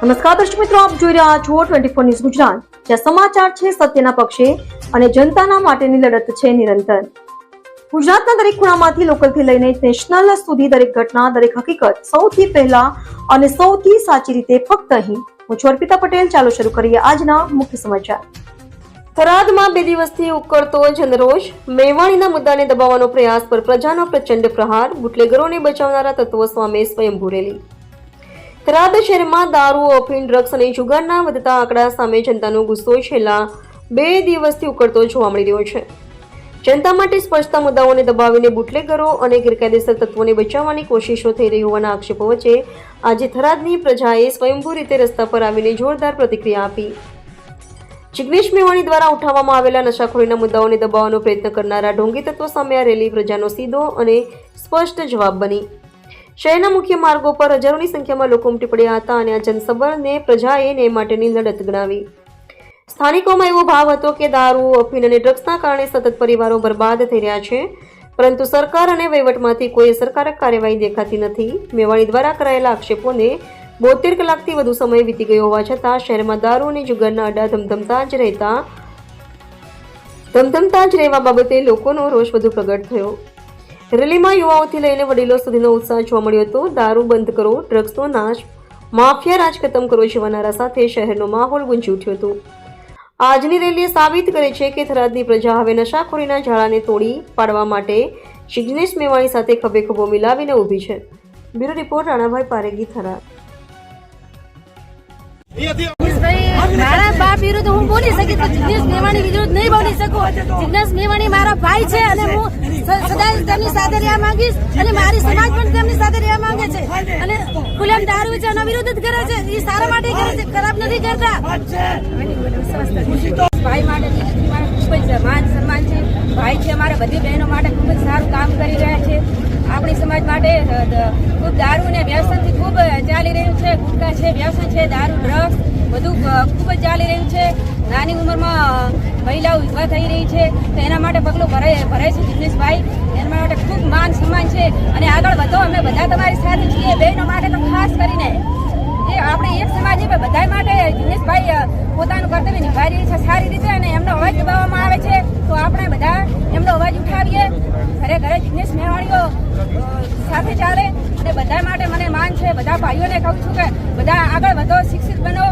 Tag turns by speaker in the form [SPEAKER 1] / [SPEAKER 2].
[SPEAKER 1] નમસ્કાર દર્શક મિત્રો, આપ જોઈ રહ્યા છો ટ્વેન્ટી ફોર ન્યૂઝ ગુજરાત. જ્યાં સમાચાર છે સત્યના પક્ષે અને જનતાના માટેની લડત છે નિરંતર. ગુજરાતના દરેક ખૂણામાંથી લોકલથી લઈને નેશનલ સુધી દરેક ઘટના, દરેક હકીકત સૌથી પહેલા અને સૌથી સાચી રીતે ફક્ત અહીં. હું છું અર્પિતા પટેલ. ચાલો શરૂ કરીએ આજના મુખ્ય સમાચાર. થરાદમાં બે દિવસથી ઉકળતો જનરોષ. મેવાણીના મુદ્દાને દબાવવાનો પ્રયાસ પર પ્રજાનો પ્રચંડ પ્રહાર. બુટલેગરોને બચાવનારા તત્વો સામે સ્વયંભૂ રેલી. થરાદ શહેરમાં દારૂ અફીણ ડ્રગ્સ અને જુગારના વધતા આંકડા સામે જનતાનો ગુસ્સો છેલ્લા બે દિવસથી ઉકળતો જોવા મળી રહ્યો છે. જનતા માટે સ્પષ્ટતા મુદ્દાઓને દબાવીને બુટલેગરો અને ગેરકાયદેસર તત્વોને બચાવવાની કોશિશો થઈ રહી હોવાના આક્ષેપો વચ્ચે આજે થરાદની પ્રજાએ સ્વયંભૂ રીતે રસ્તા પર આવીને જોરદાર પ્રતિક્રિયા આપી. જિગ્નેશ મેવાણી દ્વારા ઉઠાવવામાં આવેલા નશાખોરીના મુદ્દાઓને દબાવવાનો પ્રયત્ન કરનારા ઢોંગી તત્વો સામે આ રેલી પ્રજાનો સીધો અને સ્પષ્ટ જવાબ બની. શહેરના મુખ્ય માર્ગો પર હજારોની સંખ્યામાં લોકો ઉમટી પડ્યા હતા અને આ જનસબળને પ્રજાએ ને માટેની લડત ગણાવી. સ્થાનિકોમાં એવો ભાવ હતો કે દારૂ, અફીણ અને ડ્રગ્સના કારણે સતત પરિવારો બરબાદ થઈ રહ્યા છે, પરંતુ સરકાર અને વહીવટમાંથી કોઈ અસરકારક કાર્યવાહી દેખાતી નથી. મેવાણી દ્વારા કરાયેલા આક્ષેપોને બોતેર કલાકથી વધુ સમય વીતી ગયો હોવા છતાં શહેરમાં દારૂ અને જુગારના અડ્ડા ધમધમતા જ રહેતા ધમધમતા જ રહેવા બાબતે લોકોનો રોષ વધુ પ્રગટ થયો. રેલીમાં યુવાઓથી લઈને વડીલો સુધીનો ઉત્સાહ જોવા મળ્યો હતો. દારૂ બંધ કરો, ડ્રગ્સનો નાશ, માફિયા રાજ ખતમ કરો જેવા નારા સાથે શહેરનો માહોલ ગુંજી ઉઠ્યો હતો. આજની રેલીએ સાબિત કરે છે કે થરાદની પ્રજા હવે નશાખોરીના જાળાને તોડી પાડવા માટે જિગ્નેશ મેવાણી સાથે ખભે ખભો મિલાવીને ઊભી છે. Bureau report, Ranabhai Paregi, Tharad.
[SPEAKER 2] મારા બાપ વિરુદ્ધ હું બોલી શકી? તો જિજ્ઞેશ મેવાણી વિરુદ્ધ નહીં બોલી શકું. જિજ્ઞેશ મેવાણી મારા ભાઈ છે અને હું મારી સમાજ સાથે રહ્યા માંગે છે. અને ખુલ્લેઆમ દારૂ છે વિરોધ જ કરે છે. ખરાબ નથી કરતા. ભાઈ માટે ખૂબ જ માન સન્માન છે. ભાઈ છે અમારા બધી બહેનો માટે ખૂબ જ સારું કામ કરી રહ્યા છે. આપણી સમાજ માટે ખૂબ દારૂ ને વ્યસનથી ખૂબ ચાલી રહ્યું છે. ગુટકા છે, વ્યસન છે, દારૂ, ડ્રગ્સ બધું ખૂબ જ ચાલી રહ્યું છે. નાની ઉંમરમાં મહિલાઓ વિધવા થઈ રહી છે, તો એના માટે પગલું ભરાય ભરાય છે જિગ્નેશભાઈ. એના માટે ખૂબ માન સન્માન છે. અને આગળ વધો, અમે બધા તમારી સાથે છીએ બહેનો માટે તો ખાસ કરીને. એ આપણે એક સમાજ છે બધા માટે જિગ્નેશભાઈ પોતાનું કર્તવ્ય નિભાવી રહી છે સારી રીતે અને એમનો અવાજ દબાવવામાં આવે છે. તો આપણે બધા એમનો અવાજ ઉઠાવીએ. ઘરે ઘરે જિગ્નેશ મેવાણીઓ સાથે ચાલે. અને બધા માટે મને માન છે. બધા ભાઈઓને કહું છું કે બધા આગળ વધો, શિક્ષિત બનો.